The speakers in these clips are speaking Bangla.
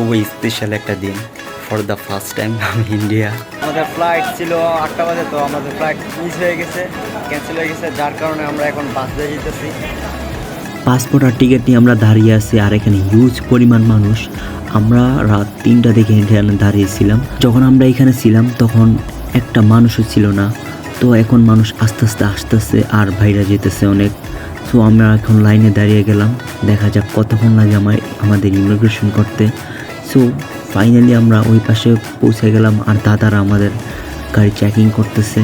খুবই স্পেশাল একটা দিন ফর দ্য ফার্স্ট টাইম আমি ইন্ডিয়া আমাদের ফ্লাইট ছিল আটটা বাজে তো আমাদের ফ্লাইট মিস হয়ে গেছে ক্যান্সেল হয়ে গেছে যার কারণে আমরা এখন বাস দিয়ে যেতেছি। পাসপোর্ট আর টিকিট নিয়ে আমরা দাঁড়িয়ে আছি আর এখানে হিউজ পরিমাণ মানুষ। আমরা রাত তিনটা দেখে এখানে দাঁড়িয়েছিলাম। যখন আমরা এখানে ছিলাম তখন একটা মানুষও ছিল না। তো এখন মানুষ আস্তে আস্তে আসতেছে আর ভাইরা যেতেছে অনেক। সো আমরা এখন লাইনে দাঁড়িয়ে গেলাম। দেখা যাক কতক্ষণ লাগে আমার আমাদের ইমিগ্রেশন করতে। সো ফাইনালি আমরা ওই পাশে পৌঁছে গেলাম আর দাদারা আমাদের গাড়ি চেকিং করতেছে।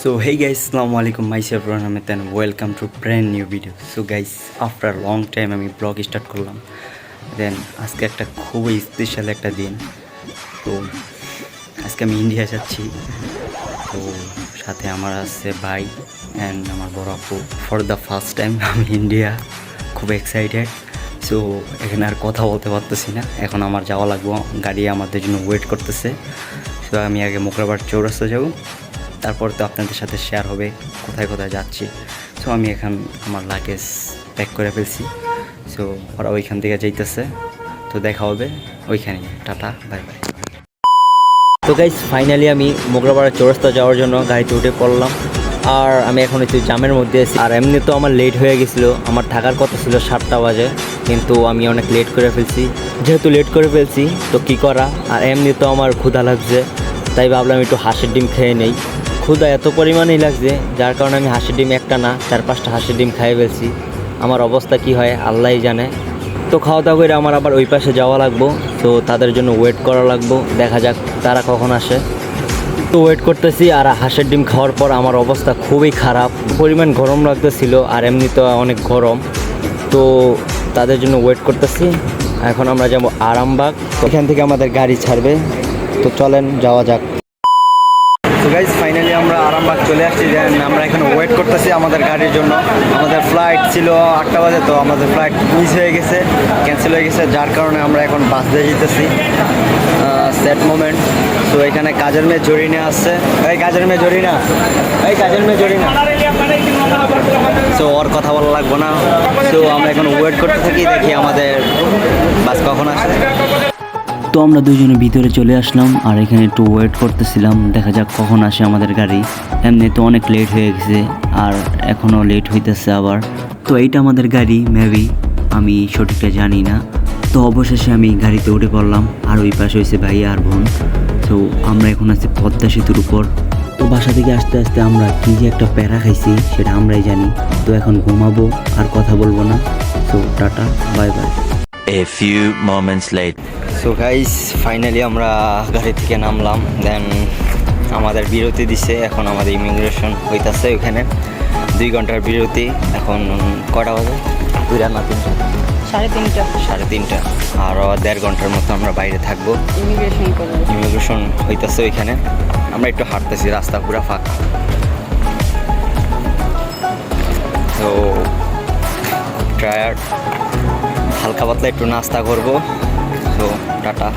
সো হে গাইস সালামু আলাইকুম myself Rohan Ahmed and welcome to brand new video so guys after long time আমি ব্লগ স্টার্ট করলাম। দেন আজকে একটা খুবই স্পেশাল একটা দিন। তো আজকে আমি ইন্ডিয়া যাচ্ছি। তো সাথে আমার আছে ভাই অ্যান্ড আমার বড় আপু। ফর দ্য ফার্স্ট টাইম আমি ইন্ডিয়া। খুব এক্সাইটেড সো এখানে আর কথা বলতে পারতেছি না। এখন আমার যাওয়া লাগবো। গাড়ি আমাদের জন্য ওয়েট করতেছে। সো আমি আগে মোকরাবার চৌরাস্তা যাব। তারপর তো আপনাদের সাথে শেয়ার হবে কোথায় কোথায় যাচ্ছি। সো আমি এখন আমার লাগেজ প্যাক করে ফেলছি। সো ওরা ওইখান থেকে যাইতেছে। তো দেখা হবে। ওইখানে টাটা। বাই বাই তো গাইজ ফাইনালি আমি মোগরাপাড়া চৌরাস্তা যাওয়ার জন্য গাড়িতে উঠে পড়লাম। আর আমি এখন একটু জামের মধ্যে আছি। আর এমনি তো আমার লেট হয়ে গেছিল। আমার থাকার কথা ছিল সাতটা বাজে, কিন্তু আমি অনেক লেট করে ফেলছি। যেহেতু লেট করে ফেলছি, তো কি করা? আর এমনি তো আমার ক্ষুধা লাগছে। তাই ভাবলাম একটু হাঁসের ডিম খেয়ে নেই। ক্ষুধা এত পরিমাণেই লাগছে, যার কারণে আমি হাঁসের ডিম একটা না, চার পাঁচটা হাঁসের ডিম খাইয়ে ফেলছি। আমার অবস্থা কি হয়, আল্লাহই জানে। তো খাওয়া দাওয়া করে আমার আবার ওই পাশে যাওয়া লাগবো। তো তাদের জন্য ওয়েট করা লাগবো। দেখা যাক তারা কখন আসে। তো ওয়েট করতেছি আর হাঁসের ডিম খাওয়ার পর আমার অবস্থা খুবই খারাপ। পরিমাণ গরম লাগতেছিল আর এমনি তো অনেক গরম। তো তাদের জন্য ওয়েট করতেছি। এখন আমরা যাব আরামবাগ। এখান থেকে আমাদের গাড়ি ছাড়বে। তো চলেন, যাওয়া যাক। গাইজ ফাইনালি আমরা আরামবাগ চলে আসছি। দেন আমরা এখানে ওয়েট করতেছি আমাদের গাড়ির জন্য। আমাদের ফ্লাইট ছিল আটটা বাজে, তো আমাদের ফ্লাইট মিস হয়ে গেছে ক্যান্সেল হয়ে গেছে, যার কারণে আমরা এখন বাস দিয়ে যেতেছি। স্যাড মোমেন্ট তো এখানে কাজের মেয়ে জরিনা আসছে এই কাজের মেয়ে জরিনা। এই কাজের মেয়ে জরিনা। তো ওর কথা বলা লাগবো না। তো আমরা এখন ওয়েট করতে থাকি, দেখি আমাদের বাস কখন আসে। তো আমরা দুজনে ভিতরে চলে আসলাম, আর এখানে একটু ওয়েট করতেছিলাম, দেখা যাক কখন আসে আমাদের গাড়ি। এমনি তো অনেক লেট হয়ে গেছে, আর এখনও লেট হইতেছে আবার। তো এইটা আমাদের গাড়ি মেবি আমি সঠিকটা জানি না। তো অবশেষে আমি গাড়িতে উঠে পড়লাম, আর ওই পাশে হয়েছে ভাই আর বোন। তো আমরা এখন আছি পদ্মা সেতুর উপর। তো বাসা থেকে আসতে আসতে আমরা কি যে একটা প্যারা খাইছি, সেটা আমরাই জানি। তো এখন ঘুমাবো, আর কথা বলব না। তো tata bye bye. So guys finally আমরা গাড়ি থেকে নামলাম দেন আমাদের বিরতি দিছে এখন আমাদের ইমিগ্রেশন হইতাছে ওইখানে। দুই ঘণ্টার বিরতি এখন কটা বাজে? দুইটা না তিনটা? সাড়ে তিনটা। সাড়ে তিনটা। আরও দেড় ঘণ্টার মতো আমরা বাইরে থাকব। ইমিগ্রেশন ইমিগ্রেশন হইতাছে ওইখানে। আমরা একটু হাঁটতেছি রাস্তা পুরো ফাঁকা। তো টায়ার্ড হালকা পাতলা একটু নাস্তা করব। তো টাটা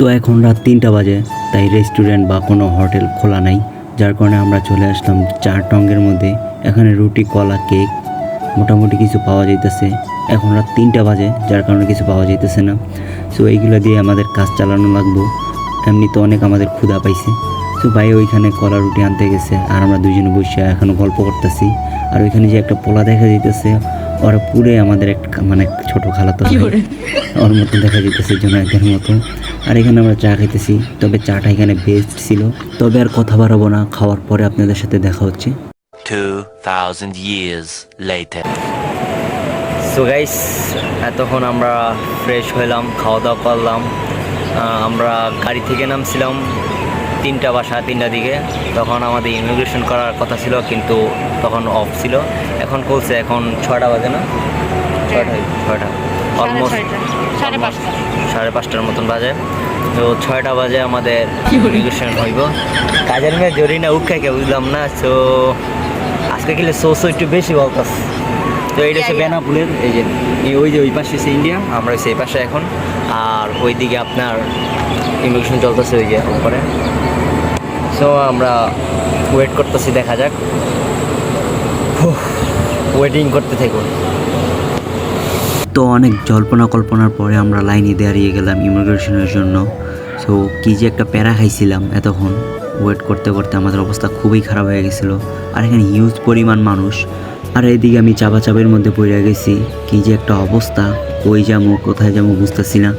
তো এখন রাত তিনটা বাজে, তাই রেস্টুরেন্ট বা কোনো হোটেল খোলা নাই। যার কারণে আমরা চলে আসলাম চার টঙ্গের মধ্যে। এখানে রুটি, কলা কেক মোটামুটি কিছু পাওয়া যাইতেছে। এখন রাত তিনটা বাজে, যার কারণে কিছু পাওয়া যাইতেছে না। সো এইগুলো দিয়ে আমাদের কাজ চালানো লাগবো। এমনি তো অনেক আমাদের ক্ষুধা পাইছে। তো ভাই ওইখানে কলা, রুটি আনতে গেছে, আর আমরা দুজনে বসে এখনও গল্প করতেছি। আর ওইখানে যে একটা পোলা দেখা যাইতেছে ওরা পুরে আমাদের একটা মানে ছোট খালাতো ওর মতো দেখা যেতেছে জোনায়দের মতো। আর এখানে আমরা চা খেতেছি তবে চাটা এখানে বেস্ট ছিল। তবে আর কথা বাড়াবো না খাওয়ার পরে আপনাদের সাথে দেখা হচ্ছে। 2,000 years later. সো গাইস এতক্ষণ আমরা ফ্রেশ হইলাম খাওয়া দাওয়া করলাম। আহ, আমরা গাড়ি থেকে নামছিলাম। তিনটা বা সাড়ে তিনটা দিকে। তখন আমাদের ইমিগ্রেশন করার কথা ছিল কিন্তু তখন অফ ছিল। এখন করছে এখন ছয়টা বাজে না? ছয়টা ছয়টা। অলমোস্ট সাড়ে পাঁচটা। সাড়ে পাঁচটার মতন বাজে। তো ছয়টা বাজে আমাদের ইমিগ্রেশন হইব। কাজের মেয়ে জরি না উখাইকে বুঝলাম না তো আজকে গেলে সোস একটু বেশি বলতাস। তো এইটা হচ্ছে বেনাপুলের এই যে ওই যে ওই পাশে হচ্ছে ইন্ডিয়া আমরা সেই পাশে এখন। আর ওইদিকে আপনার ইমিগ্রেশন চলতেছে ওই যে উপরে। সো আমরা ওয়েট করতেছি, দেখা যাক। ওয়েটিং করতে থাকুন। তো অনেক জল্পনা কল্পনার পরে আমরা লাইনে দাঁড়িয়ে গেলাম ইমিগ্রেশনের জন্য। সো কী যে একটা প্যারা খাইছিলাম এতক্ষণ। ওয়েট করতে করতে আমাদের অবস্থা খুবই খারাপ হয়ে গেছিল। আর এখানে হিউজ পরিমাণ মানুষ। আর এদিকে আমি চাপা চাপের মধ্যে পড়ে গেছি। কী যে একটা অবস্থা। কই যাব কোথায় যাব বুঝতেছি না।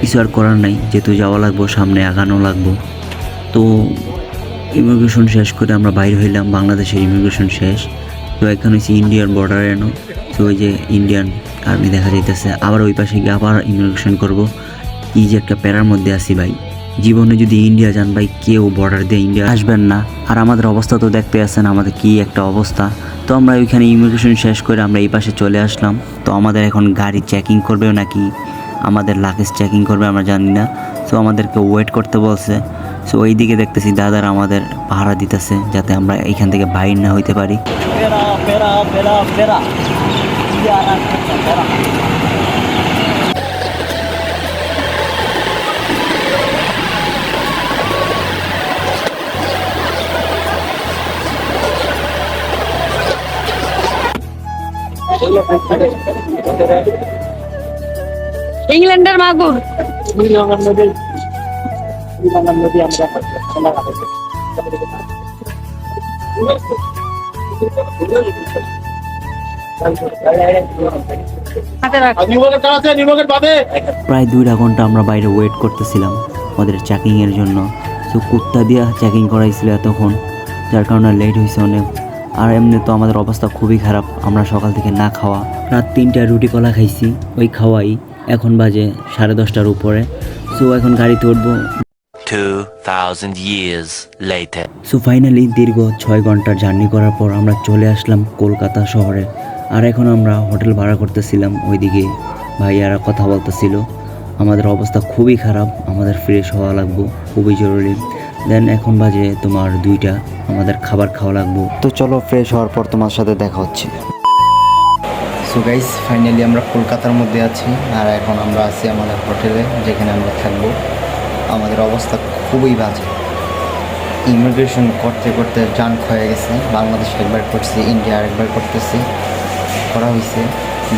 কিছু আর করার নাই। যেহেতু যাওয়া লাগবো, সামনে আগানো লাগবো। তো ইমিগ্রেশন শেষ করে আমরা বাইরে হইলাম, বাংলাদেশের ইমিগ্রেশন শেষ। তো এখানে হচ্ছে ইন্ডিয়ান বর্ডার এনো তো ওই যে ইন্ডিয়ান আর্মি দেখা যাইতেছে। আবার ওই পাশে গিয়ে আবার ইমিগ্রেশন করব। এই যে একটা প্যারার মধ্যে আছি ভাই। জীবনে যদি ইন্ডিয়া যান ভাই, কেউ বর্ডার দিয়ে ইন্ডিয়া আসবেন না। আর আমাদের অবস্থা তো দেখতে আছেন, আমাদের কি একটা অবস্থা। তো আমরা ওইখানে ইমিগ্রেশন শেষ করে আমরা এই পাশে চলে আসলাম। তো আমাদের এখন গাড়ি চেকিং করবেও নাকি? আমাদের লাগেজ চেকিং করবে, আমরা জানি না। তো আমাদেরকে ওয়েট করতে বলছে। সো ওই দিকে দেখতেছি দাদারা আমাদের ভাড়া দিতেছে যাতে আমরা এইখান থেকে বাইর না হইতে পারি। ইংল্যান্ডের মাগুর। হাতে রাখ। প্রায় দুইটা ঘণ্টা আমরা বাইরে ওয়েট করতেছিলাম আমাদের চেকিংয়ের জন্য। তো কুত্তা দিয়া চেকিং করাইছিল এতক্ষণ যার কারণে লেট হয়েছে অনেক। আর এমনি তো আমাদের অবস্থা খুবই খারাপ আমরা সকাল থেকে না খাওয়া। রাত তিনটা রুটি কলা খাইছি ওই খাওয়াই। এখন বাজে সাড়ে দশটার উপরে। সো এখন গাড়িতে উঠবো। 2,000 years later. সো ফাইনালি দীর্ঘ ছয় ঘণ্টার জার্নি করার পর আমরা চলে আসলাম কলকাতা শহরে। আর এখন আমরা হোটেল ভাড়া করতেছিলাম ওইদিকে ভাইয়ারা কথা বলতেছিল। আমাদের অবস্থা খুবই খারাপ আমাদের ফ্রেশ হওয়া লাগবো খুবই জরুরি। দেন এখন বাজে তোমার দুইটা আমাদের খাবার খাওয়া লাগবো। তো চলো ফ্রেশ হওয়ার পর তোমার সাথে দেখা হচ্ছে। সো গাইস ফাইনালি আমরা কলকাতার মধ্যে আছি আর এখন আমরা আছি আমাদের হোটেলে যেখানে আমরা থাকব। আমাদের অবস্থা খুবই বাজে। ইমিগ্রেশন করতে করতে জান ক্ষয়ে গেছে। বাংলাদেশ একবার করছি ইন্ডিয়া আরেকবার করতেছি। করা হয়েছে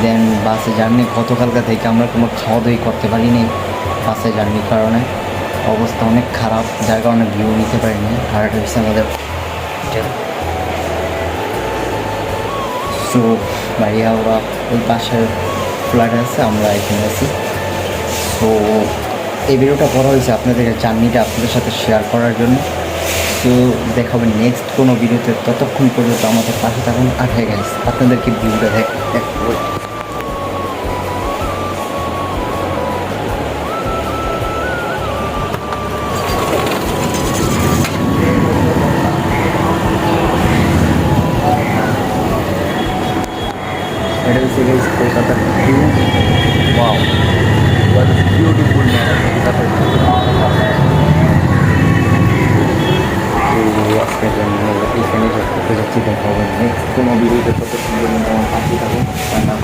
দেন বাসে জার্নি গতকালকা থেকে আমরা কোনো খাওয়া দাওয়াই করতে পারিনি বাসে জার্নির কারণে। অবস্থা অনেক খারাপ, যার কারণে ভিউ নিতে পারিনি। এটা হচ্ছে আমাদের সো ভাইয়া, ওরা ওই পাশের ফ্ল্যাট আছে, আমরা এখানে আছি। তো এই ভিডিওটা করা হয়েছে আপনাদের জার্নিটা আপনাদের সাথে শেয়ার করার জন্য। তো দেখাবে নেক্সট কোনো ভিডিওতে। ততক্ষণ পর্যন্ত আমাদের পাশে থাকুন। আর হ্যাঁ গাইস আপনাদেরকে ভিডিওটা দেখ এটা হচ্ছে গেছে কলকাতার ভিউ ওয়াও বিউটিফুল কলকাতার আজকের এখানে যাচ্ছি দেখা হবে নেক্সট কোনো ভিডিওতে কত সুন্দর মোটামুটি থাকুন রান্না